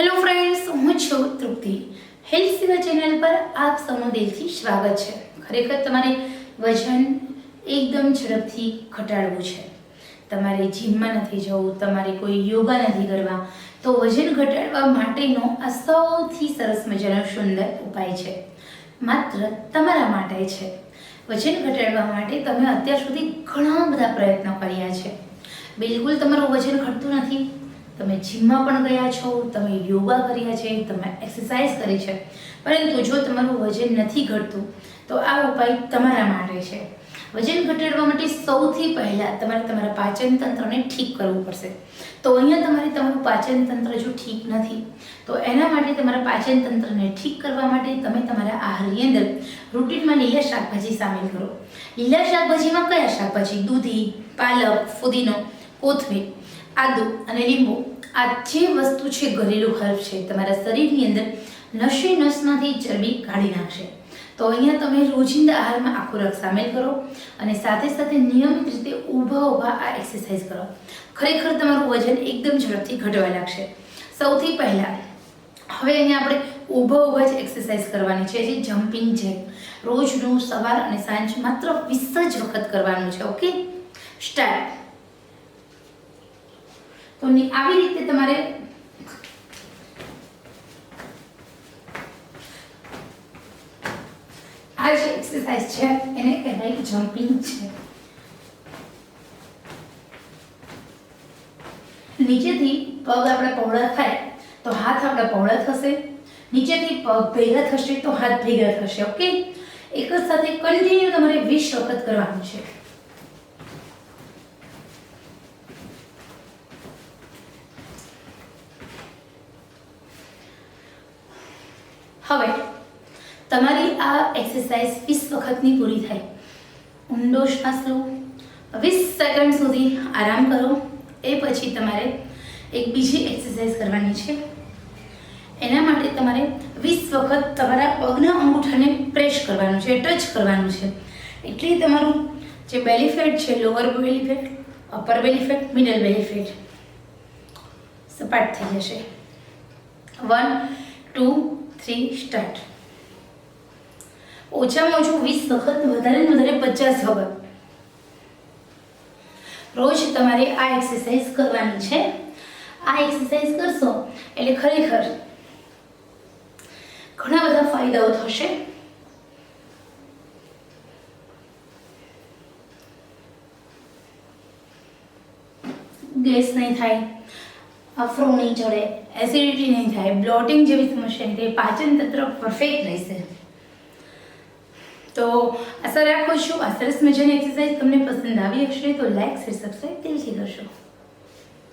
Hello friends હું છું તૃપ્તિ. Health સેવા ચેનલ પર આપ સૌનું દિલથી સ્વાગત છે. ખરેખર તમારે વજન એકદમ ઝડપથી ઘટાડવું છે. તમારે જીમમાં નથી જવું, તમારે કોઈ યોગા નથી કરવા, તો વજન ઘટાડવા માટેનો આ સૌથી સરસ મજાનો સુંદર ઉપાય છે. માત્ર તમારા માટે છે. વજન ઘટાડવા માટે તમે અત્યાર સુધી ઘણા બધા પ્રયત્નો કર્યા છે. બિલકુલ તમારું વજન ઘટતું નથી. તમે જીમમાં પણ ગયા છો, તમે યોગા કર્યા છે, તમે એક્સરસાઇઝ કરી છે. પરંતુ જો તમારું વજન નથી ઘટતું, તો આ ઉપાય તમારા માટે છે. વજન ઘટાડવા માટે સૌથી પહેલાં તમારે તમારા પાચન તંત્રને ઠીક કરવું પડશે. તો અહીંયા તમારે તમારું પાચન તંત્ર જો ઠીક નથી, તો એના માટે તમારા પાચન તંત્રને ઠીક કરવા માટે તમે તમારા આહારની અંદર રૂટીનમાં લીલા શાકભાજી સામેલ કરો. લીલા શાકભાજીમાં કયા શાકભાજી? દૂધી, પાલક, ફુદીનો, કોથમીર. આદુ અને લીંબુ, આ જે વસ્તુ છે ઘરેલું હર્બ છે, તમારા શરીરની અંદર નશે નસમાંથી ચરબી કાઢી નાખશે. તો અહીંયા તમે રોજિંદા આહારમાં આખો રગ સામેલ કરો અને સાથે સાથે નિયમિત રીતે ઊભા ઊભા આ એક્સરસાઇઝ કરો. ખરેખર તમારું વજન એકદમ ઝડપથી ઘટવા લાગશે. સૌથી પહેલાં, હવે અહીંયા આપણે ઊભા ઊભા જ એક્સરસાઇઝ કરવાની છે, જે જમ્પિંગ છે રોજનું સવાર અને સાંજ માત્ર વીસ જ વખત કરવાનું છે ઓકે સ્ટાર્ટ તો આવી રીતે તમારે આ જે એક્સરસાઇઝ છે, એને કહેવાય જમ્પિંગ છે. નીચેથી પગ આપણે પહોળા થાય, તો હાથ આપણા પહોળા થશે. નીચેથી પગ ભેગા થશે, તો હાથ ભેગા થશે, ઓકે? એક જ સાથે કન્ટિન્યુ તમારે વીસ વખત કરવાનું છે હવે તમારી આ એક્સરસાઇઝ વીસ વખતની પૂરી થાય ઊંડો શ્વાસ લો. વીસ સેકન્ડ સુધી આરામ કરો. એ પછી તમારે એક બીજી એક્સરસાઇઝ કરવાની છે. એના માટે તમારે વીસ વખત તમારા પગના અંગૂઠાને પ્રેસ કરવાનું છે ટચ કરવાનું છે. એટલે તમારું જે બેલી ફેટ છે lower belly upper belly fat middle belly સપાટ થઈ જશે. વન ટુ થ્રી સ્ટાર્ટ ઓછામાં ઓછું વીસ વખત વધારે ને વધારે પચાસ વખત. રોજ તમારે આ એક્સરસાઇઝ કરવાની છે. આ એક્સરસાઇઝ કરશો એટલે ખરેખર ઘણા બધા ફાયદાઓ થશે. ગેસ નહીં થાય, અફરો નહીં ચડે એસિડિટી નહીં થાય બ્લોટિંગ જેવી સમસ્યા નહીં થાય પાચન તંત્ર પરફેક્ટ રહેશે. તો આશા રાખું છું. આ સરસ મજાની એક્સરસાઇઝ તમને પસંદ આવી હશે તો લાઈક શેર સબસ્ક્રાઈબ દિલથી કરશો.